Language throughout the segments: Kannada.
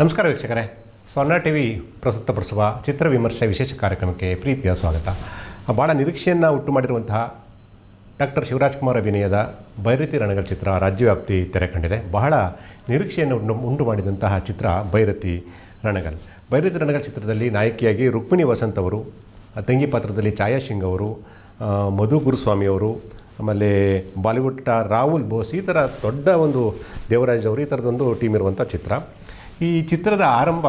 ನಮಸ್ಕಾರ ವೀಕ್ಷಕರೇ. ಸ್ವರ್ಣ ಟಿ ವಿ ಪ್ರಸ್ತುತಪಡಿಸುವ ಚಿತ್ರ ವಿಮರ್ಶೆ ವಿಶೇಷ ಕಾರ್ಯಕ್ರಮಕ್ಕೆ ಪ್ರೀತಿಯ ಸ್ವಾಗತ. ಭಾಳ ನಿರೀಕ್ಷೆಯನ್ನು ಹುಟ್ಟು ಮಾಡಿರುವಂತಹ ಡಾಕ್ಟರ್ ಶಿವರಾಜ್ ಕುಮಾರ್ ಅಭಿನಯದ ಭೈರತಿ ರಣಗಲ್ ಚಿತ್ರ ರಾಜ್ಯವ್ಯಾಪ್ತಿ ತೆರೆ ಕಂಡಿದೆ. ಬಹಳ ನಿರೀಕ್ಷೆಯನ್ನು ಉಂಡು, ಉಂಟು ಮಾಡಿದಂತಹ ಚಿತ್ರ ಭೈರತಿ ರಣಗಲ್. ಭೈರತಿ ರಣಗಲ್ ಚಿತ್ರದಲ್ಲಿ ನಾಯಕಿಯಾಗಿ ರುಕ್ಮಿಣಿ ವಸಂತ್ ಅವರು, ತಂಗಿ ಪಾತ್ರದಲ್ಲಿ ಛಾಯಾ ಸಿಂಗ್ ಅವರು ಮಧು ಗುರುಸ್ವಾಮಿ ಅವರು, ಆಮೇಲೆ ಬಾಲಿವುಡ್ ರಾಹುಲ್ ಬೋಸ್, ಈ ಥರ ದೊಡ್ಡ ಒಂದು ದೇವರಾಜ್ ಅವರು, ಈ ಥರದೊಂದು ಟೀಮ್ ಇರುವಂಥ ಚಿತ್ರ. ಈ ಚಿತ್ರದ ಆರಂಭ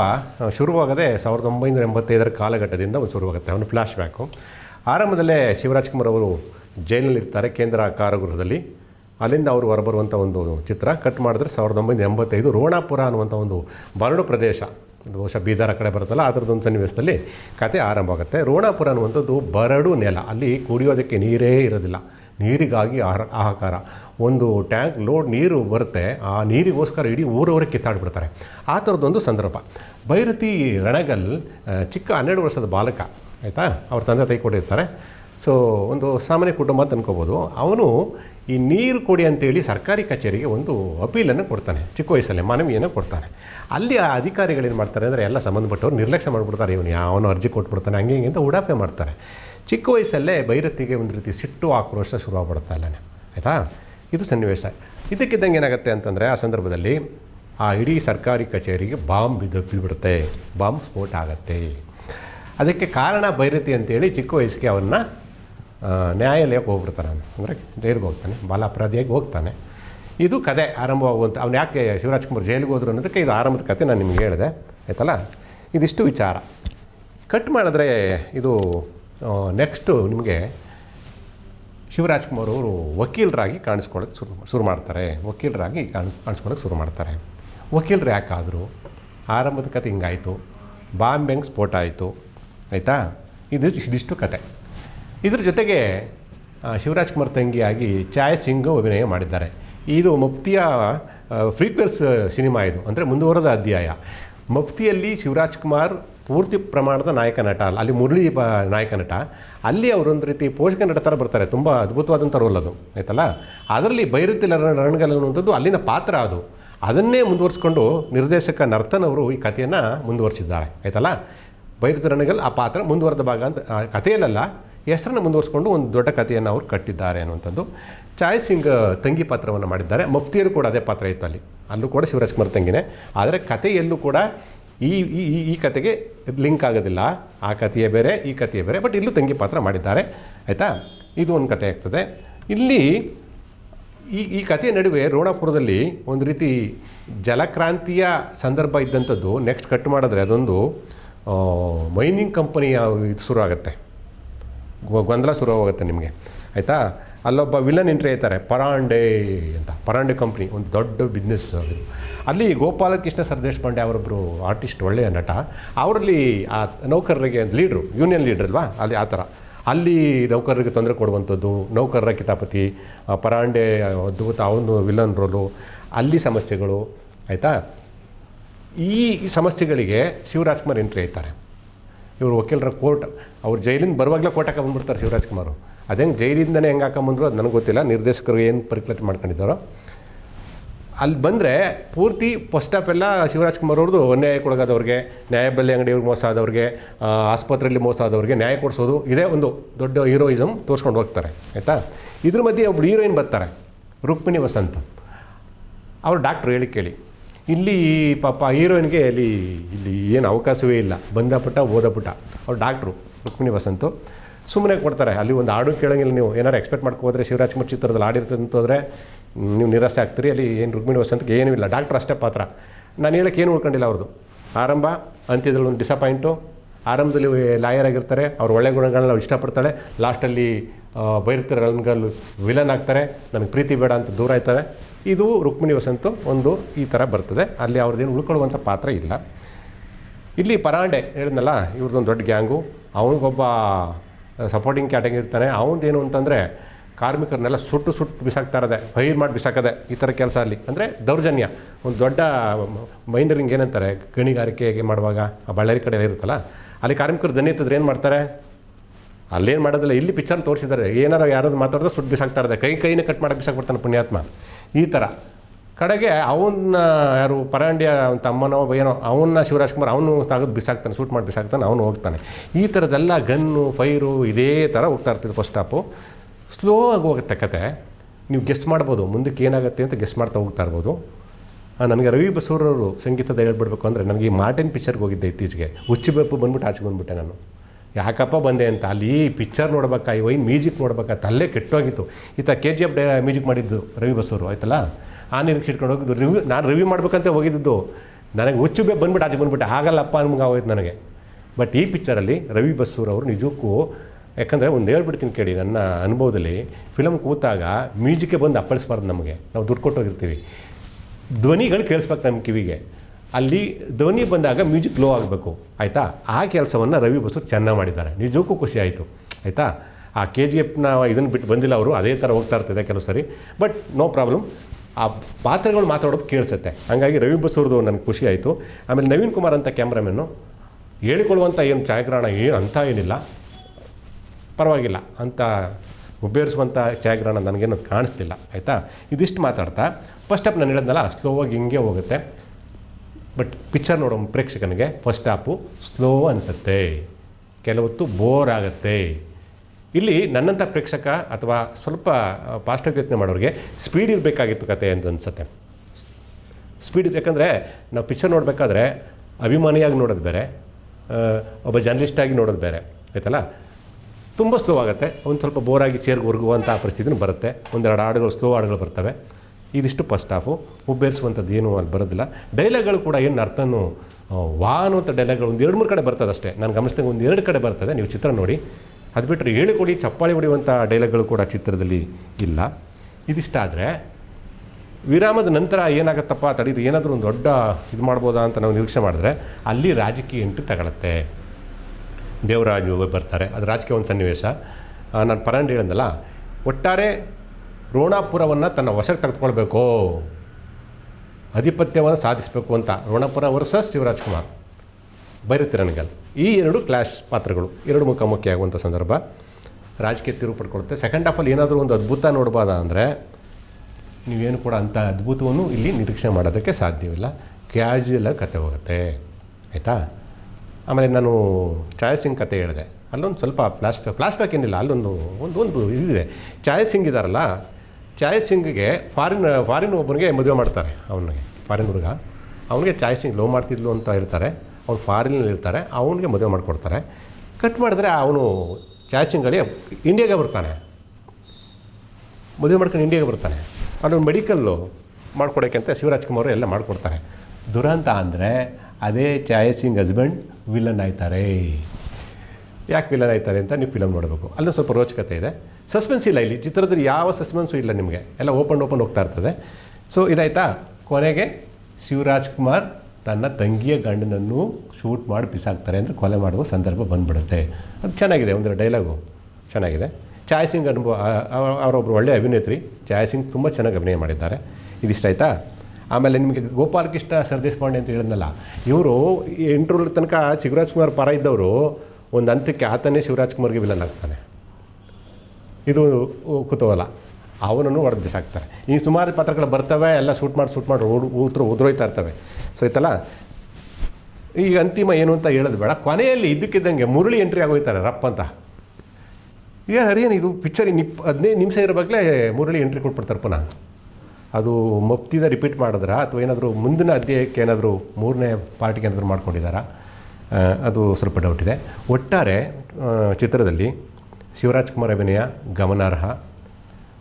ಶುರುವಾಗದೆ ಸಾವಿರದ ಒಂಬೈನೂರ ಎಂಬತ್ತೈದರ ಕಾಲಘಟ್ಟದಿಂದ ಒಂದು ಶುರುವಾಗುತ್ತೆ ಅವನು ಫ್ಲ್ಯಾಶ್ ಬ್ಯಾಕು. ಆರಂಭದಲ್ಲೇ ಶಿವರಾಜ್ ಕುಮಾರ್ ಅವರು ಜೈಲಿನಲ್ಲಿರ್ತಾರೆ, ಕೇಂದ್ರ ಕಾರಾಗೃಹದಲ್ಲಿ. ಅಲ್ಲಿಂದ ಅವರು ಹೊರಬರುವಂಥ ಒಂದು ಚಿತ್ರ ಕಟ್ ಮಾಡಿದ್ರೆ ಸಾವಿರದ ಒಂಬೈನೂರ ಎಂಬತ್ತೈದು ರೋಣಾಪುರ ಅನ್ನುವಂಥ ಒಂದು ಬರಡು ಪ್ರದೇಶ. ಒಂದು ಬಹುಶಃ ಬೀದರ ಕಡೆ ಬರುತ್ತಲ್ಲ, ಅದರದೊಂದು ಸನ್ನಿವೇಶದಲ್ಲಿ ಕತೆ ಆರಂಭ ಆಗುತ್ತೆ. ರೋಣಾಪುರ ಅನ್ನುವಂಥದ್ದು ಬರಡು ನೆಲ, ಅಲ್ಲಿ ಕುಡಿಯೋದಕ್ಕೆ ನೀರೇ ಇರೋದಿಲ್ಲ. ನೀರಿಗಾಗಿ ಆಹಾರ ಹಾಹಾಕಾರ ಒಂದು ಟ್ಯಾಂಕ್ ಲೋಡ್ ನೀರು ಬರುತ್ತೆ, ಆ ನೀರಿಗೋಸ್ಕರ ಇಡೀ ಊರವರೆ ಕಿತ್ತಾಡ್ಬಿಡ್ತಾರೆ. ಆ ಥರದ್ದೊಂದು ಸಂದರ್ಭ. ಭೈರತಿ ರಣಗಲ್ ಚಿಕ್ಕ ಹನ್ನೆರಡು ವರ್ಷದ ಬಾಲಕ, ಆಯಿತಾ? ಅವ್ರ ತಂದೆ ತಾಯಿ ಕೊಟ್ಟಿರ್ತಾರೆ. ಸೊ ಒಂದು ಸಾಮಾನ್ಯ ಕುಟುಂಬ ಅಂತ ಅನ್ಕೋಬೋದು. ಅವನು ಈ ನೀರು ಕೊಡಿ ಅಂತೇಳಿ ಸರ್ಕಾರಿ ಕಚೇರಿಗೆ ಒಂದು ಅಪೀಲನ್ನು ಕೊಡ್ತಾನೆ. ಚಿಕ್ಕ ವಯಸ್ಸಲ್ಲೇ ಮನವಿಯನ್ನು ಕೊಡ್ತಾನೆ. ಅಲ್ಲಿ ಆ ಅಧಿಕಾರಿಗಳೇನು ಮಾಡ್ತಾರೆ ಅಂದರೆ ಎಲ್ಲ ಸಂಬಂಧಪಟ್ಟವ್ರು ನಿರ್ಲಕ್ಷ್ಯ ಮಾಡಿಬಿಡ್ತಾರೆ. ಇವನು ಯಾವನು ಅರ್ಜಿ ಕೊಟ್ಬಿಡ್ತಾನೆ, ಹಂಗೆ ಹಿಂಗೆ ಅಂತ ಉಡಾಪೆ ಮಾಡ್ತಾರೆ. ಚಿಕ್ಕ ವಯಸ್ಸಲ್ಲೇ ಭೈರತಿಗೆ ಒಂದು ರೀತಿ ಸಿಟ್ಟು ಆಕ್ರೋಶ ಶುರುವಾಗ್ಬಿಡುತ್ತೆ ಅಲ್ಲೇ ಆಯಿತಾ? ಇದು ಸನ್ನಿವೇಶ. ಇದಕ್ಕಿದ್ದಂಗೆ ಏನಾಗುತ್ತೆ ಅಂತಂದರೆ ಆ ಸಂದರ್ಭದಲ್ಲಿ ಆ ಇಡೀ ಸರ್ಕಾರಿ ಕಚೇರಿಗೆ ಬಾಂಬ್ ಬಿದ್ದು ಬಿಡುತ್ತೆ ಬಾಂಬ್ ಸ್ಫೋಟ ಆಗುತ್ತೆ. ಅದಕ್ಕೆ ಕಾರಣ ಭೈರತಿ ಅಂತೇಳಿ ಚಿಕ್ಕ ವಯಸ್ಸಿಗೆ ಅವನ್ನ ನ್ಯಾಯಾಲಯಕ್ಕೆ ಹೋಗ್ಬಿಡ್ತಾನೆ ಅಂದರೆ ಜೈಲಿಗೆ ಹೋಗ್ತಾನೆ. ಬಾಲ ಅಪರಾಧಿಯಾಗಿ ಹೋಗ್ತಾನೆ. ಇದು ಕತೆ ಆರಂಭವಾಗುವಂಥ ಅವ್ನು ಯಾಕೆ ಶಿವರಾಜ್ ಕುಮಾರ್ ಜೈಲಿಗೆ ಹೋದ್ರು ಅನ್ನೋದಕ್ಕೆ ಇದು ಆರಂಭದ ಕತೆ ನಾನು ನಿಮ್ಗೆ ಹೇಳಿದೆ. ಆಯ್ತಲ್ಲ? ಇದಿಷ್ಟು ವಿಚಾರ. ಕಟ್ ಮಾಡಿದ್ರೆ ಇದು ನೆಕ್ಸ್ಟು ನಿಮಗೆ ಶಿವರಾಜ್ಕುಮಾರ್ ಅವರು ವಕೀಲರಾಗಿ ಕಾಣಿಸ್ಕೊಳ್ಳೋಕೆ ಶುರು ಶುರು ಮಾಡ್ತಾರೆ. ವಕೀಲರಾಗಿ ಕಾಣ್ ಕಾಣಿಸ್ಕೊಳ್ಳೋಕೆ ಶುರು ಮಾಡ್ತಾರೆ. ವಕೀಲರು ಯಾಕಾದರು? ಆರಂಭದ ಕತೆ ಹಿಂಗಾಯಿತು. ಬಾಂಬ್ ಹೆಂಗೆ ಸ್ಫೋಟ ಆಯಿತು. ಆಯಿತಾ? ಇದು ಇದಿಷ್ಟು ಕತೆ. ಇದ್ರ ಜೊತೆಗೆ ಶಿವರಾಜ್ಕುಮಾರ್ ಶಿವರಾಜ್ ಕುಮಾರ್ ತಂಗಿಯಾಗಿ ಛಾಯ್ ಸಿಂಗ್ ಅಭಿನಯ ಮಾಡಿದ್ದಾರೆ. ಇದು ಮುಫ್ತಿಯ ಫ್ರೀಕ್ವೆನ್ಸ್ ಸಿನಿಮಾ ಇದು. ಅಂದರೆ ಮುಂದುವರೆದ ಅಧ್ಯಾಯ. ಮುಫ್ತಿಯಲ್ಲಿ ಶಿವರಾಜ್ ಕುಮಾರ್ ಪೂರ್ತಿ ಪ್ರಮಾಣದ ನಾಯಕ ನಟ ಅಲ್ಲ, ಅಲ್ಲಿ ಮುರಳಿ ನಾಯಕ ನಟ. ಅಲ್ಲಿ ಅವರೊಂದು ರೀತಿ ಪೋಷಕ ನಟ ಥರ ಬರ್ತಾರೆ, ತುಂಬ ಅದ್ಭುತವಾದಂಥ ರೋಲ್ ಅದು, ಆಯ್ತಲ್ಲ? ಅದರಲ್ಲಿ ಭೈರತಿ ರಣಗಲ್ ಅನ್ನುವಂಥದ್ದು ಅಲ್ಲಿನ ಪಾತ್ರ ಅದು. ಅದನ್ನೇ ಮುಂದುವರಿಸ್ಕೊಂಡು ನಿರ್ದೇಶಕ ನರ್ತನ್ ಅವರು ಈ ಕಥೆಯನ್ನು ಮುಂದುವರಿಸಿದ್ದಾರೆ, ಆಯ್ತಲ್ಲ? ಬೈರುತ್ತಿ ರಣಗಲ್ ಆ ಪಾತ್ರ ಮುಂದುವರೆದ ಭಾಗ ಅಂತ ಕಥೆಯಲ್ಲ ಹೆಸರನ್ನು ಮುಂದುವರಿಸ್ಕೊಂಡು ಒಂದು ದೊಡ್ಡ ಕಥೆಯನ್ನು ಅವರು ಕಟ್ಟಿದ್ದಾರೆ ಅನ್ನುವಂಥದ್ದು. ಚಾಯ್ ಸಿಂಗ್ ತಂಗಿ ಪಾತ್ರವನ್ನು ಮಾಡಿದ್ದಾರೆ. ಮುಫ್ತಿಯರು ಕೂಡ ಅದೇ ಪಾತ್ರ ಇತ್ತು ಅಲ್ಲಿ. ಅಲ್ಲೂ ಕೂಡ ಶಿವರಾಜ್ ಕುಮಾರ್ ತಂಗಿನೇ. ಆದರೆ ಕಥೆಯಲ್ಲೂ ಕೂಡ ಈ, ಈ- ಈ ಕತೆಗೆ ಲಿಂಕ್ ಆಗೋದಿಲ್ಲ. ಆ ಕಥೆಯೇ ಬೇರೆ, ಈ ಕಥೆಯೇ ಬೇರೆ. ಬಟ್ ಇಲ್ಲೂ ತಂಗಿ ಪಾತ್ರ ಮಾಡಿದ್ದಾರೆ. ಆಯಿತಾ? ಇದು ಒಂದು ಕಥೆ ಆಗ್ತದೆ. ಇಲ್ಲಿ ಈ ಈ ಕಥೆಯ ನಡುವೆ ರೋಣಾಪುರದಲ್ಲಿ ಒಂದು ರೀತಿ ಜಲಕ್ರಾಂತಿಯ ಸಂದರ್ಭ ಇದ್ದಂಥದ್ದು ನೆಕ್ಸ್ಟ್ ಕಟ್ ಮಾಡಿದ್ರೆ ಅದೊಂದು ಮೈನಿಂಗ್ ಕಂಪನಿಯ ಇದು ಶುರು ಆಗುತ್ತೆ. ಗೊಂದಲ ಶುರುವಾಗುತ್ತೆ ನಿಮಗೆ. ಆಯಿತಾ? ಅಲ್ಲೊಬ್ಬ ವಿಲನ್ ಎಂಟ್ರಿ ಆಯ್ತಾರೆ ಪರಾಂಡೆ ಅಂತ. ಪರಾಂಡೆ ಕಂಪ್ನಿ ಒಂದು ದೊಡ್ಡ ಬಿಸ್ನೆಸ್ ಅದು. ಅಲ್ಲಿ ಗೋಪಾಲಕೃಷ್ಣ ಸರ್ದೇಶ್ ಪಾಂಡೆ ಅವರೊಬ್ಬರು ಆರ್ಟಿಸ್ಟ್ ಒಳ್ಳೆಯ ನಟ. ಅವರಲ್ಲಿ ಆ ನೌಕರರಿಗೆ ಲೀಡ್ರು ಯೂನಿಯನ್ ಲೀಡ್ರ್ ಅಲ್ವಾ? ಅಲ್ಲಿ ಆ ಥರ. ಅಲ್ಲಿ ನೌಕರರಿಗೆ ತೊಂದರೆ ಕೊಡುವಂಥದ್ದು, ನೌಕರರ ಕಿತಾಪತಿ ಪರಾಂಡೆ ಅದ್ಭುತ, ಅವನು ವಿಲನ್ ರೋಲು ಅಲ್ಲಿ ಸಮಸ್ಯೆಗಳು, ಆಯಿತಾ? ಈ ಸಮಸ್ಯೆಗಳಿಗೆ ಶಿವರಾಜ್ಕುಮಾರ್ ಎಂಟ್ರಿ ಆಯ್ತಾರೆ ಇವರು ವಕೀಲರ ಕೋರ್ಟ್, ಅವ್ರು ಜೈಲಿಂದ ಬರುವಾಗಲೇ ಕೋರ್ಟ್ ಬಂದ್ಬಿಡ್ತಾರೆ ಶಿವರಾಜ್ ಅದೇಂಗೆ ಜೈಲಿಂದನೇ ಹೆಂಗೆ ಹಾಕೊಂಬಂದ್ರು ಅದು ನನಗೆ ಗೊತ್ತಿಲ್ಲ. ನಿರ್ದೇಶಕರು ಏನು ಪರಿಕಲ್ಪನೆ ಮಾಡ್ಕೊಂಡಿದ್ದಾರೋ. ಅಲ್ಲಿ ಬಂದರೆ ಪೂರ್ತಿ ಫಸ್ಟ್ ಆಫ್ ಎಲ್ಲ ಶಿವರಾಜ್ ಕುಮಾರ್ ಅವ್ರದ್ದು ಅನ್ಯಾಯಕ್ಕೊಳಗಾದವ್ರಿಗೆ ನ್ಯಾಯಬೆಲೆ ಅಂಗಡಿಯವ್ರಿಗೆ ಮೋಸ ಆದವ್ರಿಗೆ ಆಸ್ಪತ್ರೆಯಲ್ಲಿ ಮೋಸ ಆದವ್ರಿಗೆ ನ್ಯಾಯ ಕೊಡಿಸೋದು ಇದೇ ಒಂದು ದೊಡ್ಡ ಹೀರೋಯಿಸಮ್ ತೋರಿಸ್ಕೊಂಡು ಹೋಗ್ತಾರೆ. ಆಯಿತಾ? ಇದ್ರ ಮಧ್ಯೆ ಒಬ್ಬಳು ಹೀರೋಯಿನ್ ಬರ್ತಾರೆ, ರುಕ್ಮಿಣಿ ವಸಂತ್. ಅವ್ರು ಡಾಕ್ಟ್ರು ಹೇಳಿ ಕೇಳಿ, ಇಲ್ಲಿ ಪಾಪ ಹೀರೋಯಿನ್ಗೆ ಅಲ್ಲಿ, ಇಲ್ಲಿ ಏನು ಅವಕಾಶವೇ ಇಲ್ಲ. ಬಂದ ಪುಟ್ಟ, ಓದ ಪುಟ್ಟ. ಅವ್ರು ಡಾಕ್ಟ್ರು, ರುಕ್ಮಿಣಿ ವಸಂತು ಸುಮ್ಮನೆ ಕೊಡ್ತಾರೆ. ಅಲ್ಲಿ ಒಂದು ಹಾಡು ಕೇಳೋಂಗಿಲ್ಲ ನೀವು. ಏನಾರು ಎಕ್ಸ್ಪೆಕ್ಟ್ ಮಾಡ್ಕೋದ್ರೆ ಶಿವರಾಜ್ ಕುಮಾರ್ ಚಿತ್ರದಲ್ಲಿ ಹಾಡಿರ್ತದೆ ಅಂತಂದರೆ ನೀವು ನಿರಾಸೆ ಆಗ್ತೀರಿ. ಅಲ್ಲಿ ಏನು ರುಕ್ಮಿಣಿ ವಸಂತಕ್ಕೆ ಏನೂ ಇಲ್ಲ. ಡಾಕ್ಟ್ರ್ ಅಷ್ಟೇ ಪಾತ್ರ. ನಾನು ಹೇಳಕ್ಕೆ ಏನು ಉಳ್ಕೊಂಡಿಲ್ಲ ಅವ್ರದ್ದು ಆರಂಭ, ಅಂತ್ಯದಲ್ಲಿ ಒಂದು ಡಿಸಪಾಯಿಂಟು ಆರಂಭದಲ್ಲಿ ಲಾಯರ್ ಆಗಿರ್ತಾರೆ. ಅವ್ರು ಒಳ್ಳೆ ಗುಣಗಳನ್ನ ನಾವು ಇಷ್ಟಪಡ್ತಾಳೆ. ಲಾಸ್ಟಲ್ಲಿ ಬೈರ್ತಾರೆ ರಣಗಲ್ ವಿಲನ್ ಆಗ್ತಾರೆ. ನನಗೆ ಪ್ರೀತಿ ಬೇಡ ಅಂತ ದೂರ ಆಯ್ತಾರೆ ಇದು ರುಕ್ಮಿಣಿ ವಸಂತು ಒಂದು ಈ ಥರ ಬರ್ತದೆ. ಅಲ್ಲಿ ಅವ್ರದ್ದೇನು ಉಳ್ಕೊಳ್ಳುವಂಥ ಪಾತ್ರ ಇಲ್ಲ. ಇಲ್ಲಿ ಪರಾಂಡೆ ಹೇಳಿದ್ನಲ್ಲ ಇವ್ರದ್ದೊಂದು ದೊಡ್ಡ ಗ್ಯಾಂಗು. ಅವನಿಗೊಬ್ಬ ಸಪೋರ್ಟಿಂಗ್ ಕ್ಯಾಟಗಿ ಇರ್ತಾನೆ ಅವನದೇನು ಅಂತಂದರೆ ಕಾರ್ಮಿಕರನ್ನೆಲ್ಲ ಸುಟ್ಟು ಸುಟ್ಟು ಬಿಸಾಕ್ತಾ ಇರೋದೆ. ಫೈರ್ ಮಾಡಿ ಬಿಸಾಕದೆ ಈ ಥರ ಕೆಲಸ ಅಲ್ಲಿ. ಅಂದರೆ ದೌರ್ಜನ್ಯ. ಒಂದು ದೊಡ್ಡ ಮೈನರಿಂಗ್ ಏನಂತಾರೆ? ಗಣಿಗಾರಿಕೆಗೆ ಮಾಡುವಾಗ? ಆ ಬಳ್ಳಾರಿ ಕಡೆ ಇರುತ್ತಲ್ಲ. ಅಲ್ಲಿ ಕಾರ್ಮಿಕರು ದನಿ ಎತ್ತಿದ್ರೆ ಏನು ಮಾಡ್ತಾರೆ? ಅಲ್ಲೇನು ಮಾಡೋದಿಲ್ಲ. ಇಲ್ಲಿ ಪಿಕ್ಚರ್ ತೋರಿಸಿದ್ದಾರೆ. ಏನಾರು ಯಾರಾದ್ರು ಮಾತಾಡಿದ್ರೆ ಸುಟ್ಟು ಬಿಸಾಕ್ತಾ ಇರೋದೆ. ಕೈ, ಕೈನೇ ಕಟ್ ಮಾಡಕ್ಕೆ ಬಿಸಾಕ್ಬಿಡ್ತಾನೆ ಪುಣ್ಯಾತ್ಮ. ಈ ಥರ. ಕಡೆಗೆ ಅವನ್ನ ಯಾರು ಪರಾಂಡ್ಯ ಅವನ ತಮ್ಮನೋ ಏನೋ, ಅವನ್ನ ಶಿವರಾಜ್ ಕುಮಾರ್ ಅವನು ತೆಗೆದು ಬಿಸಾಕ್ತಾನೆ ಶೂಟ್ ಮಾಡಿ ಬಿಸಾಕ್ತಾನೆ, ಅವನು ಹೋಗ್ತಾನೆ. ಈ ಥರದ್ದೆಲ್ಲ ಗನ್ನು, ಫೈರು, ಇದೇ ಥರ ಹೋಗ್ತಾ ಇರ್ತಿದ್ದು ಫಸ್ಟ್ ಸ್ಟಾಪು ಸ್ಲೋ ಆಗಿ ಹೋಗುತ್ತೆ ಕತೆ. ನೀವು ಗೆಸ್ ಮಾಡ್ಬೋದು, ಮುಂದಕ್ಕೆ ಏನಾಗುತ್ತೆ ಅಂತ ಗೆಸ್ ಮಾಡ್ತಾ ಹೋಗ್ತಾ ಇರ್ಬೋದು. ನನಗೆ ರವಿ ಬಸವರವರು ಸಂಗೀತದ ಹೇಳ್ಬಿಡ್ಬೇಕು ಅಂದರೆ ನನಗೆ ಈ ಮಾರ್ಟಿನ್ ಪಿಕ್ಚರ್ಗೆ ಹೋಗಿದ್ದೆ ಇತ್ತೀಚೆಗೆ. ಹುಚ್ಚು ಬೆಪ್ಪು ಬಂದ್ಬಿಟ್ಟು ಆಚೆ ಬಂದ್ಬಿಟ್ಟೆ ನಾನು. ಯಾಕಪ್ಪ ಬಂದೆ ಅಂತ, ಅಲ್ಲಿ ಪಿಕ್ಚರ್ ನೋಡ್ಬೇಕಾ, ಈ ವೈನ್ ಮ್ಯೂಸಿಕ್ ನೋಡ್ಬೇಕಾ, ತಲ್ಲೇ ಕೆಟ್ಟೋಗಿತ್ತು. ಈತ K G F day music ಮಾಡಿದ್ದು ರವಿ ಬಸವರು, ಆಯ್ತಲ್ಲ? ಆ ನಿರೀಕ್ಷೆ ಇಟ್ಕೊಂಡು ಹೋಗಿದ್ದು. ರಿವ್ಯೂ ನಾನು ರಿವ್ಯೂ ಮಾಡಬೇಕಂತ ಹೋಗಿದ್ದು ನನಗೆ ಹುಚ್ಚು ಬೆಪ್ಪು ಬಂದ್ಬಿಟ್ಟು ಆಚೆ ಬಂದ್ಬಿಟ್ಟೆ. ಆಗಲ್ಲಪ್ಪ ನಮ್ಗೆ ಆಗೋಯ್ತು ನನಗೆ. ಬಟ್ ಈ ಪಿಕ್ಚರಲ್ಲಿ ರವಿ ಬಸ್ಸೂರ್ ಅವರು ನಿಜಕ್ಕೂ, ಯಾಕಂದರೆ ಒಂದು ಹೇಳ್ಬಿಡ್ತೀನಿ ಕೇಳಿ, ನನ್ನ ಅನುಭವದಲ್ಲಿ ಫಿಲಮ್ ಕೂತಾಗ ಮ್ಯೂಸಿಕ್ಕೆ ಬಂದು ಅಪ್ಪಳಿಸ್ಬಾರ್ದು ನಮಗೆ. ನಾವು ದುಡ್ಡು ಕೊಟ್ಟೋಗಿರ್ತೀವಿ. ಧ್ವನಿಗಳು ಕೇಳಿಸ್ಬೇಕು ನಮ್ಮ ಕಿವಿಗೆ. ಅಲ್ಲಿ ಧ್ವನಿ ಬಂದಾಗ ಮ್ಯೂಸಿಕ್ ಲೋ ಆಗಬೇಕು. ಆಯಿತಾ? ಆ ಕೆಲಸವನ್ನು ರವಿ ಬಸ್ಸೂರು ಚೆನ್ನಾಗಿ ಮಾಡಿದ್ದಾರೆ. ನಿಜಕ್ಕೂ ಖುಷಿ ಆಯಿತು. ಆಯಿತಾ? ಆ ಕೆ ಜಿ ಎಫ್ನ ಇದನ್ನು ಬಿಟ್ಟು ಬಂದಿಲ್ಲ ಅವರು. ಅದೇ ಥರ ಹೋಗ್ತಾ ಇರ್ತದೆ ಕೆಲವು ಸರಿ. ಬಟ್ ನೋ ಪ್ರಾಬ್ಲಮ್ ಆ ಪಾತ್ರಗಳು ಮಾತಾಡೋದು ಕೇಳಿಸುತ್ತೆ. ಹಾಗಾಗಿ ರವಿ ಬಸೂರ್ದು ನನಗೆ ಖುಷಿ ಆಯಿತು. ಆಮೇಲೆ ನವೀನ್ ಕುಮಾರ್ ಅಂತ ಕ್ಯಾಮ್ರಾಮನ್ನು ಹೇಳಿಕೊಳ್ಳುವಂಥ ಏನು ಛಾಯಾಗ್ರಹಣ ಏನು ಅಂತ ಏನಿಲ್ಲ. ಪರವಾಗಿಲ್ಲ. ಅಂತ ಉಬ್ಬೇರಿಸುವಂಥ ಛಾಯಾಗ್ರಹಣ ನನಗೇನು ಕಾಣಿಸ್ತಿಲ್ಲ. ಆಯಿತಾ? ಇದಿಷ್ಟು ಮಾತಾಡ್ತಾ. ಫಸ್ಟ್ ಆಪ್ ನಾನು ಹೇಳಿದ್ನಲ್ಲ ಸ್ಲೋವಾಗಿ ಹಿಂಗೆ ಹೋಗುತ್ತೆ. ಬಟ್ ಪಿಕ್ಚರ್ ನೋಡೋ ಪ್ರೇಕ್ಷಕನಿಗೆ ಫಸ್ಟ್ ಸ್ಟಾಪು ಸ್ಲೋ ಅನಿಸುತ್ತೆ. ಕೆಲವೊತ್ತು ಬೋರ್ ಆಗುತ್ತೆ. ಇಲ್ಲಿ ನನ್ನಂಥ ಪ್ರೇಕ್ಷಕ ಅಥವಾ ಸ್ವಲ್ಪ ಪಾಸ್ಟಾಗಿ ಯೋಚನೆ ಮಾಡೋರಿಗೆ ಸ್ಪೀಡ್ ಇರಬೇಕಾಗಿತ್ತು ಕತೆ ಅಂತ ಅನಿಸುತ್ತೆ. ಸ್ಪೀಡ್ ಯಾಕಂದರೆ ನಾವು ಪಿಕ್ಚರ್ ನೋಡಬೇಕಾದ್ರೆ ಅಭಿಮಾನಿಯಾಗಿ ನೋಡೋದು ಬೇರೆ ಒಬ್ಬ ಜರ್ನಲಿಸ್ಟಾಗಿ ನೋಡೋದು ಬೇರೆ, ಆಯ್ತಲ್ಲ? ತುಂಬ ಸ್ಲೋ ಆಗುತ್ತೆ. ಒಂದು ಸ್ವಲ್ಪ ಬೋರಾಗಿ ಚೇರ್ಗೆ ಒರ್ಗುವಂಥ ಪರಿಸ್ಥಿತಿನೂ ಬರುತ್ತೆ. ಒಂದೆರಡು ಹಾಡುಗಳು ಸ್ಲೋ ಹಾಡುಗಳು ಬರ್ತವೆ. ಇದಿಷ್ಟು ಫಸ್ಟ್ ಹಾಫು ಉಬ್ಬೇರಿಸುವಂಥದ್ದು ಏನು ಅಲ್ಲಿ ಬರೋದಿಲ್ಲ. ಡೈಲಾಗ್ಗಳು ಕೂಡ ಏನು ಅರ್ಥನೂ ವಾ ಅನ್ನುವಂಥ ಡೈಲಾಗ್ಗಳು ಒಂದು ಎರಡು ಮೂರು ಕಡೆ ಬರ್ತದೆ ಅಷ್ಟೇ ನಾನು ಗಮನಿಸಿದಂಗೆ ಒಂದು ಎರಡು ಕಡೆ ಬರ್ತದೆ. ನೀವು ಚಿತ್ರ ನೋಡಿ. ಅದು ಬಿಟ್ಟರೆ ಹೇಳಿಕೊಡಿ ಚಪ್ಪಾಳಿ ಹೊಡೆಯುವಂಥ ಡೈಲಾಗ್ಗಳು ಕೂಡ ಚಿತ್ರದಲ್ಲಿ ಇಲ್ಲ. ಇದಿಷ್ಟಾದರೆ ವಿರಾಮದ ನಂತರ ಏನಾಗುತ್ತಪ್ಪ, ತಡೀರಿ, ಏನಾದರೂ ಒಂದು ದೊಡ್ಡ ಇದು ಮಾಡ್ಬೋದಾ ಅಂತ ನಾವು ನಿರೀಕ್ಷೆ ಮಾಡಿದ್ರೆ ಅಲ್ಲಿ ರಾಜಕೀಯ ಎಂಟ್ರಿ ತಗೊಳುತ್ತೆ. ದೇವರಾಜು ಬರ್ತಾರೆ, ಅದು ರಾಜಕೀಯ ಒಂದು ಸನ್ನಿವೇಶ. ನಾನು ಪರಂಡ್ ಹೇಳಿದ್ನಲ್ಲ, ಒಟ್ಟಾರೆ ರೋಣಾಪುರವನ್ನು ತನ್ನ ವಶಕ್ಕೆ ತೆಗೆದುಕೊಳ್ಬೇಕು. ಅಧಿಪತ್ಯವನ್ನು ಸಾಧಿಸಬೇಕು ಅಂತ, ರೋಣಾಪುರ ವರ್ಸಸ್ ಶಿವರಾಜ್ ಕುಮಾರ್. ಭೈರತಿ ರಣಗಲ್ ಈ ಎರಡು ಕ್ಲಾಶ್ ಪಾತ್ರಗಳು, ಎರಡು ಮುಖಾಮುಖಿ ಆಗುವಂಥ ಸಂದರ್ಭ ರಾಜಕೀಯ ತಿರುವು ಪಡ್ಕೊಳುತ್ತೆ. ಸೆಕೆಂಡ್ ಹಾಫಲ್ಲಿ ಏನಾದರೂ ಒಂದು ಅದ್ಭುತ ನೋಡ್ಬೋದ ಅಂದರೆ, ನೀವೇನು ಕೂಡ ಅಂಥ ಅದ್ಭುತವನ್ನು ಇಲ್ಲಿ ನಿರೀಕ್ಷೆ ಮಾಡೋದಕ್ಕೆ ಸಾಧ್ಯವಿಲ್ಲ. ಕ್ಯಾಜುಯಲಾಗಿ ಕತೆ ಹೋಗುತ್ತೆ. ಆಯಿತಾ? ಆಮೇಲೆ ನಾನು ಛಾಯಾ ಸಿಂಗ್ ಕತೆ ಹೇಳಿದೆ. ಅಲ್ಲೊಂದು ಸ್ವಲ್ಪ ಫ್ಲಾಶ್ ಫ್ಲಾಶ್ ಬ್ಯಾಕ್ ಏನಿಲ್ಲ, ಅಲ್ಲೊಂದು, ಒಂದು ಒಂದು ಇದಿದೆ. ಛಾಯಾ ಸಿಂಗ್ ಇದ್ದಾರಲ್ಲ ಛಾಯಾ ಸಿಂಗ್ಗೆ ಫಾರಿನ್ ಫಾರಿನ್ ಒಬ್ಬನಿಗೆ ಮದುವೆ ಮಾಡ್ತಾರೆ, ಅವನಿಗೆ ಫಾರಿನ್ ಹುಡುಗ. ಅವನಿಗೆ ಛಾಯಾ ಸಿಂಗ್ ಲವ್ ಮಾಡ್ತಿದ್ಲು ಅಂತ ಹೇಳ್ತಾರೆ ಅವ್ನು ಫಾರಿನಲ್ಲಿ ಇರ್ತಾರೆ, ಅವನಿಗೆ ಮದುವೆ ಮಾಡಿಕೊಡ್ತಾರೆ. ಕಟ್ ಮಾಡಿದ್ರೆ ಅವನು ಚಾಸಿಂಗ್ ಸಿಂಗಳಿ ಇಂಡಿಯಾಗೆ ಬರ್ತಾನೆ. ಮದುವೆ ಮಾಡ್ಕೊಂಡು ಇಂಡಿಯಾಗೆ ಬರ್ತಾನೆ. ಅವನು ಮೆಡಿಕಲ್ಲು ಮಾಡ್ಕೊಡೋಕ್ಕೆ ಅಂತ ಶಿವರಾಜ್ ಕುಮಾರ್ ಎಲ್ಲ ಮಾಡಿಕೊಡ್ತಾರೆ. ದುರಂತ ಅಂದರೆ ಅದೇ ಚಾಯಸಿಂಗ್ ಸಿಂಗ್ ಹಸ್ಬೆಂಡ್ ವಿಲನ್ ಆಯ್ತಾರೆ. ಯಾಕೆ ವಿಲನ್ ಆಯ್ತಾರೆ ಅಂತ ನೀವು ಫಿಲಮ್ ನೋಡಬೇಕು. ಅಲ್ಲೂ ಸ್ವಲ್ಪ ರೋಚಕತೆ ಇದೆ. ಸಸ್ಪೆನ್ಸ್ ಇಲ್ಲ ಇಲ್ಲಿ. ಚಿತ್ರದಲ್ಲಿ ಯಾವ ಸಸ್ಪೆನ್ಸು ಇಲ್ಲ ನಿಮಗೆ. ಎಲ್ಲ ಓಪನ್ ಓಪನ್ ಹೋಗ್ತಾ ಇರ್ತದೆ. ಸೊ ಇದಾಯ್ತಾ? ಕೊನೆಗೆ ಶಿವರಾಜ್ ಕುಮಾರ್ ತನ್ನ ತಂಗಿಯ ಗಂಡನನ್ನು ಶೂಟ್ ಮಾಡಿ ಬಿಸಾಕ್ತಾರೆ ಅಂದರೆ ಕೊಲೆ ಮಾಡುವ ಸಂದರ್ಭ ಬಂದ್ಬಿಡುತ್ತೆ. ಅದು ಚೆನ್ನಾಗಿದೆ ಒಂದು ಡೈಲಾಗು ಚೆನ್ನಾಗಿದೆ. ಚಾಯ್ ಸಿಂಗ್ ಅನುಭವ ಅವರೊಬ್ಬರು ಒಳ್ಳೆಯ ಅಭಿನೇತ್ರಿ. ಛಾಯಾ ಸಿಂಗ್ ತುಂಬ ಚೆನ್ನಾಗಿ ಅಭಿನಯ ಮಾಡಿದ್ದಾರೆ. ಇದಿಷ್ಟ ಆಯಿತಾ? ಆಮೇಲೆ ನಿಮಗೆ ಗೋಪಾಲಕೃಷ್ಣ ಸರ್ದೇಶ್ ಪಾಂಡೆ ಅಂತ ಹೇಳಿದ್ನಲ್ಲ, ಇವರು ಎಂಟರ ತನಕ ಶಿವರಾಜ್ ಕುಮಾರ್ ಪರ ಇದ್ದವರು, ಒಂದು ಹಂತಕ್ಕೆ ಆತನೇ ಶಿವರಾಜ್ ಕುಮಾರ್ಗೆ ವಿಲನ್ ಆಗ್ತಾನೆ. ಇದು ಕುತೂಹಲ. ಅವನನ್ನು ಹೊಡೆದು ಬಿಸಾಕ್ತಾರೆ. ಈ ಸುಮಾರು ಪಾತ್ರಗಳು ಬರ್ತವೆ, ಎಲ್ಲ ಶೂಟ್ ಮಾಡಿ ಶೂಟ್ ಮಾಡಿ ಉದುರೋಯ್ತಾ ಇರ್ತವೆ. ಸೊ ಆಯ್ತಲ್ಲ ಈಗ ಅಂತಿಮ ಏನು ಅಂತ ಹೇಳೋದು ಬೇಡ. ಕೊನೆಯಲ್ಲಿ ಇದ್ದಕ್ಕಿದ್ದಂಗೆ ಮುರಳಿ ಎಂಟ್ರಿ ಆಗೋಯ್ತಾರೆ ರಪ್ ಅಂತ. ಈಗ ಹರಿಯನ್ ಇದು? ಪಿಕ್ಚರ್ ನಿಪ್ ಹದಿನೈದು ನಿಮಿಷ ಇರಬೇಕಲೇ ಮುರಳಿ ಎಂಟ್ರಿ ಕೊಟ್ಬಿಡ್ತಾರೆ ಪುನಃ. ಅದು ಮಪ್ತಿದ ರಿಪೀಟ್ ಮಾಡಿದ್ರಾ? ಅಥವಾ ಏನಾದರೂ ಮುಂದಿನ ಅಧ್ಯಾಯಕ್ಕೆ ಏನಾದರೂ ಮೂರನೇ ಪಾರ್ಟಿಗೆ ಏನಾದರೂ ಮಾಡ್ಕೊಂಡಿದ್ದಾರಾ? ಅದು ಸ್ವಲ್ಪ ಡೌಟ್ ಇದೆ. ಒಟ್ಟಾರೆ ಚಿತ್ರದಲ್ಲಿ ಶಿವರಾಜ್ ಕುಮಾರ್ ಅಭಿನಯ ಗಮನಾರ್ಹ.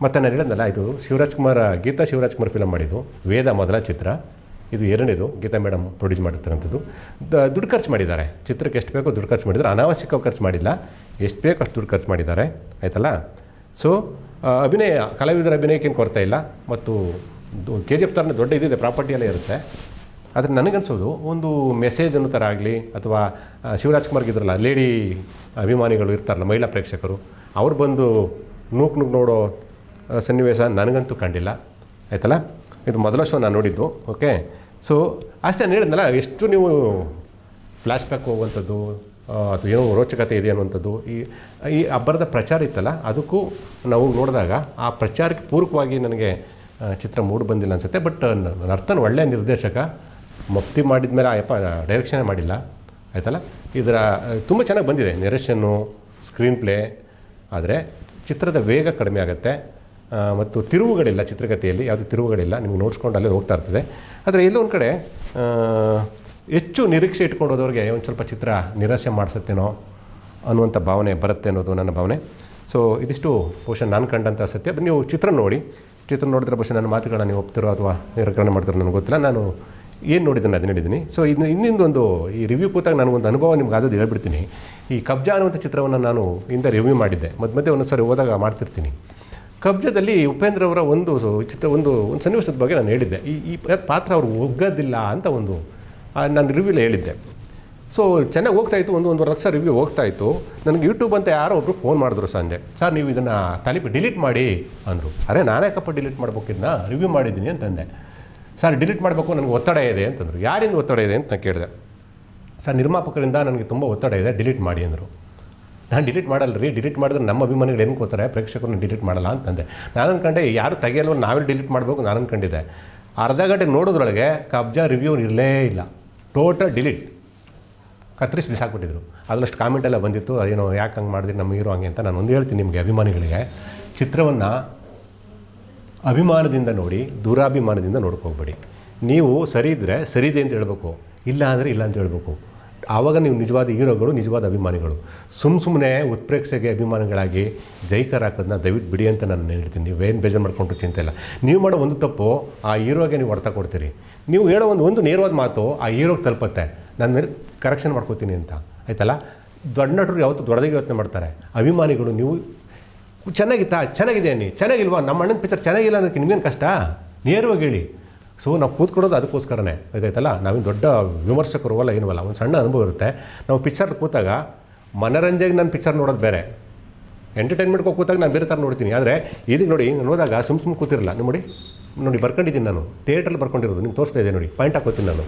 ಮತ್ತು ನಾನು ಹೇಳಿದ್ನಲ್ಲ, ಇದು ಶಿವರಾಜ್ ಕುಮಾರ್, ಗೀತಾ ಶಿವರಾಜ್ ಕುಮಾರ್ ಫಿಲಮ್ ಮಾಡಿದ್ದು, ವೇದ ಮೊದಲ ಚಿತ್ರ. ಇದು ಎರಡನೇದು ಗೀತಾ ಮೇಡಮ್ ಪ್ರೊಡ್ಯೂಸ್ ಮಾಡಿರ್ತಕ್ಕಂಥದ್ದು. ದುಡ್ಡು ಖರ್ಚು ಮಾಡಿದ್ದಾರೆ. ಚಿತ್ರಕ್ಕೆ ಎಷ್ಟು ಬೇಕೋ ದುಡ್ಡು ಖರ್ಚು ಮಾಡಿದ್ದಾರೆ ಅನಾವಶ್ಯಕವಾಗಿ ಖರ್ಚು ಮಾಡಿಲ್ಲ. ಎಷ್ಟು ಬೇಕೋ ಅಷ್ಟು ದುಡ್ಡು ಖರ್ಚು ಮಾಡಿದ್ದಾರೆ. ಆಯ್ತಲ್ಲ? ಸೊ ಅಭಿನಯ, ಕಲಾವಿದರ ಅಭಿನಯಕ್ಕೇನು ಕೊರತೆ ಇಲ್ಲ. ಮತ್ತು ಕೆ ಜಿ ಎಫ್ ಥರನೇ ದೊಡ್ಡ ಇದಿದೆ. ಪ್ರಾಪರ್ಟಿ ಎಲ್ಲ ಇರುತ್ತೆ. ಆದರೆ ನನಗನ್ಸೋದು, ಒಂದು ಮೆಸೇಜ್ ಅನ್ನೋ ಥರ ಆಗಲಿ, ಅಥವಾ ಶಿವರಾಜ್ ಕುಮಾರ್ ಇದ್ರಲ್ಲ ಲೇಡಿ ಅಭಿಮಾನಿಗಳು ಇರ್ತಾರಲ್ಲ, ಮಹಿಳಾ ಪ್ರೇಕ್ಷಕರು, ಅವ್ರು ಬಂದು ನೂಕು ನೂಕು ನೋಡೋ ಸನ್ನಿವೇಶ ನನಗಂತೂ ಕಂಡಿಲ್ಲ. ಆಯ್ತಲ್ಲ? ಇದು ಮೊದಲ ಶೋ ನಾನು ನೋಡಿದ್ದು. ಓಕೆ ಸೊ ಅಷ್ಟೇ ನಾನು ಹೇಳಿದ್ನಲ್ಲ, ಎಷ್ಟು ನೀವು ಫ್ಲ್ಯಾಶ್ ಬ್ಯಾಕ್ ಹೋಗುವಂಥದ್ದು ಅಥವಾ ಏನೋ ರೋಚಕತೆ ಇದೆ ಅನ್ನುವಂಥದ್ದು, ಈ ಈ ಹಬ್ಬದ ಪ್ರಚಾರ ಇತ್ತಲ್ಲ, ಅದಕ್ಕೂ ನಾವು ನೋಡಿದಾಗ ಆ ಪ್ರಚಾರಕ್ಕೆ ಪೂರಕವಾಗಿ ನನಗೆ ಚಿತ್ರ ಮೂಡಿ ಬಂದಿಲ್ಲ ಅನಿಸುತ್ತೆ. ಬಟ್ ನರ್ತನ್ ಒಳ್ಳೆಯ ನಿರ್ದೇಶಕ ಮಫ್ತಿ ಮಾಡಿದ ಮೇಲೆ ಆಯಪ್ಪ ಡೈರೆಕ್ಷನೇ ಮಾಡಿಲ್ಲ. ಆಯ್ತಲ್ಲ? ಇದರ, ತುಂಬ ಚೆನ್ನಾಗಿ ಬಂದಿದೆ. ನೆರೇಷನ್ನು ಸ್ಕ್ರೀನ್ ಪ್ಲೇ ಆದರೆ ಚಿತ್ರದ ವೇಗ ಕಡಿಮೆ ಆಗುತ್ತೆ. ಮತ್ತು ತಿರುವುಗಳಿಲ್ಲ ಚಿತ್ರಕಥೆಯಲ್ಲಿ, ಯಾವುದು ತಿರುವುಗಳಿಲ್ಲ, ನಿಮ್ಗೆ ನೋಡಿಸ್ಕೊಂಡು ಅಲ್ಲೇ ಹೋಗ್ತಾ ಇರ್ತದೆ. ಆದರೆ ಎಲ್ಲೋ ಒಂದು ಕಡೆ ಹೆಚ್ಚು ನಿರೀಕ್ಷೆ ಇಟ್ಕೊಂಡು ಹೋದವ್ರಿಗೆ ಒಂದು ಸ್ವಲ್ಪ ಚಿತ್ರ ನಿರಾಸೆ ಮಾಡಿಸುತ್ತೇನೋ ಅನ್ನುವಂಥ ಭಾವನೆ ಬರುತ್ತೆ ಅನ್ನೋದು ನನ್ನ ಭಾವನೆ. ಸೊ ಇದಿಷ್ಟು ಬಹುಶಃ ನಾನು ಕಂಡಂಥ ಸತ್ಯ. ನೀವು ಚಿತ್ರ ನೋಡಿ. ಚಿತ್ರ ನೋಡಿದ್ರೆ ಬಹುಶಃ ನನ್ನ ಮಾತುಗಳನ್ನ ನೀವು ಒಪ್ತಿರೋ ಅಥವಾ ನಿರಾಕರಣೆ ಮಾಡ್ತಿರೋ ನನಗೆ ಗೊತ್ತಿಲ್ಲ. ನಾನು ಏನು ನೋಡಿದ್ದೀನಿ ಅದನ್ನ ಹೇಳಿದ್ದೀನಿ. ಸೊ ಇನ್ನು ಇನ್ನಿಂದೊಂದು ಈ ರಿವ್ಯೂ ಕೂತಾಗ ನನಗೊಂದು ಅನುಭವ ನಿಮ್ಗೆ ಆದದ್ದು ಹೇಳ್ಬಿಡ್ತೀನಿ. ಈ ಕಬ್ಜಾ ಅನ್ನುವಂಥ ಚಿತ್ರವನ್ನು ನಾನು ಹಿಂದೆ ರಿವ್ಯೂ ಮಾಡಿದ್ದೆ. ಮತ್ತೆ ಮಧ್ಯೆ ಒಂದೊಂದು ಸರಿ ಹೋದಾಗ ಮಾಡ್ತಿರ್ತೀನಿ. ಕಬ್ಜದಲ್ಲಿ ಉಪೇಂದ್ರ ಅವರ ಒಂದು ಚಿತ್ರ, ಒಂದು ಒಂದು ಸನ್ನಿವೇಶದ ಬಗ್ಗೆ ನಾನು ಹೇಳಿದ್ದೆ. ಈ ಈ ಪಾತ್ರ ಅವರು ಒಗ್ಗೋದಿಲ್ಲ ಅಂತ ಒಂದು ನಾನು ರಿವ್ಯೂಲಿ ಹೇಳಿದ್ದೆ. ಸೊ ಚೆನ್ನಾಗಿ ಹೋಗ್ತಾ ಇತ್ತು, ಒಂದು ಒಂದು ಲಕ್ಷ ರಿವ್ಯೂ ಹೋಗ್ತಾ ಇತ್ತು. ನನಗೆ ಯೂಟ್ಯೂಬ್ ಅಂತ ಯಾರೋ ಒಬ್ಬರು ಫೋನ್ ಮಾಡಿದ್ರು ಸಂಜೆ. ಸರ್, ನೀವು ಇದನ್ನು ತಲಿಪಿ ಡಿಲೀಟ್ ಮಾಡಿ, ಅಂದರು. ಅರೆ, ನಾನೇ ಕಪ್ಪ ಡಿಲೀಟ್ ಮಾಡ್ಬೇಕಿದ್ನ ರಿವ್ಯೂ ಮಾಡಿದ್ದೀನಿ ಅಂತಂದೆ. ಸರ್ ಡಿಲೀಟ್ ಮಾಡಬೇಕು, ನನಗೆ ಒತ್ತಡ ಇದೆ, ಅಂತಂದರು. ಯಾರಿಂದ ಒತ್ತಡ ಇದೆ? ಅಂತ ನಾನು ಕೇಳಿದೆ. ಸರ್, ನಿರ್ಮಾಪಕರಿಂದ ನನಗೆ ತುಂಬ ಒತ್ತಡ ಇದೆ ಡಿಲೀಟ್ ಮಾಡಿ, ಅಂದರು. ನಾನು ಡಿಲೀಟ್ ಮಾಡಲ್ಲ ರೀ ಡಿಲೀಟ್ ಮಾಡಿದ್ರೆ ನಮ್ಮ ಅಭಿಮಾನಿಗಳು ಏನು ಕೂತಾರೆ? ಪ್ರೇಕ್ಷಕರನ್ನ ಡಿಲೀಟ್ ಮಾಡಲ್ಲ ಅಂತಂದೆ. ನಾನು ಅಂದ್ಕೊಂಡೆ ಯಾರು ತೆಗೆಯಲ್ಲ ನಾವೇ ಡಿಲೀಟ್ ಮಾಡಬೇಕು ನಾನು ಅಂದ್ಕೊಂಡಿದ್ದೆ ಅರ್ಧ ಗಂಟೆ ನೋಡೋದ್ರೊಳಗೆ ಕಬ್ಜಾ ರಿವ್ಯೂ ಇರಲೇ ಇಲ್ಲ. ಟೋಟಲ್ ಡಿಲೀಟ್ ಕತ್ತರಿಸಿ ಬಿಸಾಕ್ಬಿಟ್ಟಿದ್ರು ಅದರಷ್ಟು ಕಾಮೆಂಟ್ ಎಲ್ಲ ಬಂದಿತ್ತು ಅದೇನೋ ಯಾಕೆ ಹಂಗೆ ಮಾಡಿದ್ರಿ? ನಮ್ಮ ಹೀರೋ ಹಂಗೆ ಅಂತ ನಾನು ಒಂದು ಹೇಳ್ತೀನಿ ನಿಮಗೆ ಅಭಿಮಾನಿಗಳಿಗೆ. ಚಿತ್ರವನ್ನು ಅಭಿಮಾನದಿಂದ ನೋಡಿ, ದುರಾಭಿಮಾನದಿಂದ ನೋಡ್ಕೋಬೇಡಿ. ನೀವು ಸರಿ ಇದ್ದರೆ ಸರಿದೆ ಅಂತ ಹೇಳ್ಬೇಕು. ಇಲ್ಲ ಅಂದರೆ ಇಲ್ಲ ಅಂತ ಹೇಳ್ಬೇಕು. ಆವಾಗ ನೀವು ನಿಜವಾದ ಹೀರೋಗಳು, ನಿಜವಾದ ಅಭಿಮಾನಿಗಳು. ಸುಮ್ಮ ಸುಮ್ಮನೆ ಉತ್ಪ್ರೇಕ್ಷೆಗೆ ಅಭಿಮಾನಿಗಳಾಗಿ ಜೈಕರ್ ಹಾಕೋದನ್ನ ದಯವಿಟ್ಟು ಬಿಡಿ ಅಂತ ನಾನು ಹೇಳ್ತೀನಿ. ನೀವೇನು ಬೇಜಾರು ಮಾಡ್ಕೊಂಡು ಚಿಂತೆ ಇಲ್ಲ. ನೀವು ಮಾಡೋ ಒಂದು ತಪ್ಪು ಆ ಹೀರೋಗೆ ನೀವು ಹೊಡೆತ ಕೊಡ್ತೀರಿ. ನೀವು ಹೇಳೋ ಒಂದು ಒಂದು ನೇರವಾದ ಮಾತು ಆ ಹೀರೋಗೆ ತಲುಪುತ್ತೆ. ನಾನು ಕರೆಕ್ಷನ್ ಮಾಡ್ಕೋತೀನಿ ಅಂತ. ಆಯ್ತಲ್ಲ? ದೊಡ್ಡ ನಟರು ಯಾವತ್ತೂ ದೊಡ್ಡದಾಗಿ ಯೋಚನೆ ಮಾಡ್ತಾರೆ. ಅಭಿಮಾನಿಗಳು ನೀವು ಚೆನ್ನಾಗಿತ್ತಾ? ಚೆನ್ನಾಗಿದೆ ನೀ? ಚೆನ್ನಾಗಿಲ್ವಾ? ನಮ್ಮ ಅಣ್ಣನ ಪಿಕ್ಚರ್ ಚೆನ್ನಾಗಿಲ್ಲ ಅನ್ನೋದಕ್ಕೆ ನಿಮಗೇನು ಕಷ್ಟ? ನೇರವಾಗಿ ಹೇಳಿ. ಸೊ ನಾವು ಕೂತ್ಕೊಡೋದು ಅದಕ್ಕೋಸ್ಕರನೇ. ಇದಾಯ್ತಲ್ಲ? ನಾವೇನು ದೊಡ್ಡ ವಿಮರ್ಶಕರು ಅಲ್ಲ, ಏನೂ ಅಲ್ಲ. ಒಂದು ಸಣ್ಣ ಅನುಭವ ಇರುತ್ತೆ. ನಾವು ಪಿಕ್ಚರ್ ಕೂತಾಗ ಮನರಂಜನೆಗೆ ನಾನು ಪಿಕ್ಚರ್ ನೋಡೋದು ಬೇರೆ. ಎಂಟರ್ಟೈನ್ಮೆಂಟ್ಗೆ ಕೂತಾಗ ನಾನು ಬೇರೆ ಥರ ನೋಡ್ತೀನಿ. ಆದರೆ ಇದಕ್ಕೆ ನೋಡಿ ನೋಡಿದಾಗ ಸುಮ್ ಸುಮ್ಮನೆ ಸುಮ್ಮ ಕೂತಿರಲ್ಲ ನೋಡಿ ನೋಡಿ ಬರ್ಕೊಂಡಿದ್ದೀನಿ ನಾನು. ಥಿಯೇಟ್ರಲ್ಲಿ ಬರ್ಕೊಂಡಿರೋದು. ನಿಮ್ಗೆ ತೋರಿಸ್ತಾ ಇದೆ ನೋಡಿ. ಪಾಯಿಂಟ್ ಹಾಕೋತೀನಿ ನಾನು.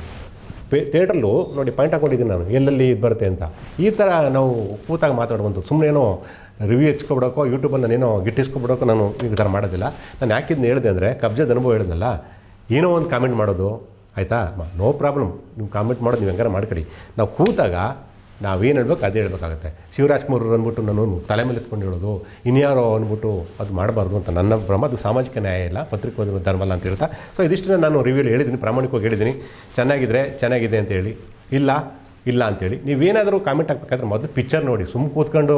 ಪೇ ಥಿಯೇಟ್ರಲ್ಲೂ ನೋಡಿ ಪಾಯಿಂಟ್ ಹಾಕೊಂಡಿದ್ದೀನಿ ನಾನು. ಎಲ್ಲೆಲ್ಲಿ ಇದು ಬರುತ್ತೆ ಅಂತ. ಈ ಥರ ನಾವು ಕೂತಾಗ ಮಾತಾಡುವಂಥದ್ದು. ಸುಮ್ಮನೆ ಏನೋ ರಿವ್ಯೂ ಹೆಚ್ಕೊಬಿಡೋಕೋ ಯೂಟ್ಯೂಬಲ್ಲಿ ನಾನೇನೋ ಗಿಟ್ಟಿಸ್ಕೊಬಿಡೋಕೋ ನಾನು ಈ ಥರ ಮಾಡೋದಿಲ್ಲ. ನಾನು ಯಾಕಿದ್ನ ಹೇಳಿದೆ ಅಂದರೆ, ಕಬ್ಜದ ಅನುಭವ ಹೇಳಿದ್ನಲ್ಲ ಏನೋ ಒಂದು ಕಾಮೆಂಟ್ ಮಾಡೋದು, ಆಯಿತಾ? ನೋ ಪ್ರಾಬ್ಲಮ್ ನೀವು ಕಾಮೆಂಟ್ ಮಾಡೋದು ನೀವು ಹೆಂಗಾರ ಮಾಡ್ಕೊಡಿ ನಾವು ಕೂತಾಗ ನಾವೇನು ಹೇಳ್ಬೇಕು ಅದೇ ಹೇಳಬೇಕಾಗತ್ತೆ. ಶಿವರಾಜ್ಕುಮಾರ್ ಅಂದ್ಬಿಟ್ಟು ನಾನು ತಲೆ ಮೇಲೆ ಎತ್ಕೊಂಡು ಹೇಳೋದು, ಇನ್ಯಾರೋ ಅಂದ್ಬಿಟ್ಟು ಅದು ಮಾಡಬಾರ್ದು ಅಂತ. ನನ್ನ ಭ್ರಮ, ಅದು ಸಾಮಾಜಿಕ ನ್ಯಾಯ ಇಲ್ಲ, ಪತ್ರಿಕೋದ್ಯಮ ಧರ್ಮಲ್ಲ ಅಂತ ಹೇಳ್ತಾ. ಸೊ ಇದಿಷ್ಟನ್ನ ನಾನು ರಿವ್ಯೂ ಹೇಳಿದ್ದೀನಿ, ಪ್ರಾಮಾಣಿಕವಾಗಿ ಹೇಳಿದ್ದೀನಿ. ಚೆನ್ನಾಗಿದ್ದರೆ ಚೆನ್ನಾಗಿದೆ ಅಂತ ಹೇಳಿ. ಇಲ್ಲ ಇಲ್ಲ ಅಂತೇಳಿ ನೀವೇನಾದರೂ ಕಾಮೆಂಟ್ ಹಾಕ್ಬೇಕಾದ್ರೆ ಮೊದಲು ಪಿಕ್ಚರ್ ನೋಡಿ. ಸುಮ್ಮ ಕೂತ್ಕೊಂಡು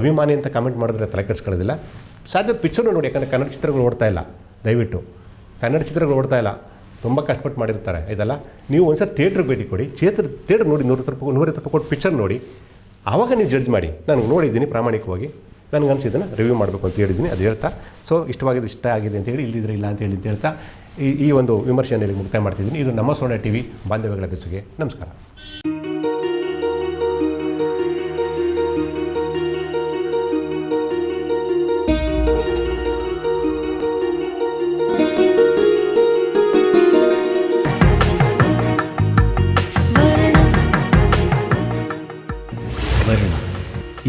ಅಭಿಮಾನಿ ಅಂತ ಕಾಮೆಂಟ್ ಮಾಡಿದ್ರೆ ತಲೆ ಕೆಡಿಸ್ಕೊಳ್ಳೋದಿಲ್ಲ. ಸಾಧ್ಯ ಪಿಕ್ಚರ್ನು ನೋಡಿ, ಯಾಕಂದರೆ ಕನ್ನಡ ಚಿತ್ರಗಳು ಓಡ್ತಾ ಇಲ್ಲ. ದಯವಿಟ್ಟು. ಕನ್ನಡ ಚಿತ್ರಗಳು ಓಡ್ತಾ ಇಲ್ಲ. ತುಂಬ ಕಷ್ಟಪಟ್ಟು ಮಾಡಿರ್ತಾರೆ. ಇದೆಲ್ಲ? ನೀವು ಒಂದ್ಸಲ ಥಿಯೇಟ್ರಿಗೆ ಭೇಟಿ ಕೊಡಿ. ಥಿಯೇಟ್ರ್ ಥಿಯೇಟ್ರ್ ನೋಡಿ ನೂರು ರೂಪಾಯಿ ನೂರೈವತ್ತು ರೂಪಾಯಿ ಕೊಟ್ಟು ಪಿಕ್ಚರ್ ನೋಡಿ. ಆವಾಗ ನೀವು ಜಡ್ಜ್ ಮಾಡಿ. ನಾನು ನೋಡಿದ್ದೀನಿ ಪ್ರಾಮಾಣಿಕವಾಗಿ. ನನಗೆ ಅನಿಸಿದ್ದನ್ನು ರಿವ್ಯೂ ಮಾಡಬೇಕು ಅಂತ ಹೇಳಿದ್ದೀನಿ. ಅದು ಹೇಳ್ತಾ. ಸೊ ಇಷ್ಟವಾಗಿದೆ ಇಷ್ಟ ಆಗಿದೆ ಅಂತ ಹೇಳಿ, ಇಲ್ಲಿದ್ರೆ ಇಲ್ಲ ಅಂತ ಹೇಳಿ ಅಂತ ಹೇಳ್ತಾ, ಈ ಈ ಒಂದು ವಿಮರ್ಶೆಯನ್ನು ಮುಕ್ತಾಯ ಮಾಡ್ತಿದ್ದೀನಿ. ಇದು ನಮ್ಮ ಸೋಣ ಟಿ ವಿ ಬಾಂಧವ್ಯಗಳ ಬೆಸುಗೆ. ನಮಸ್ಕಾರ.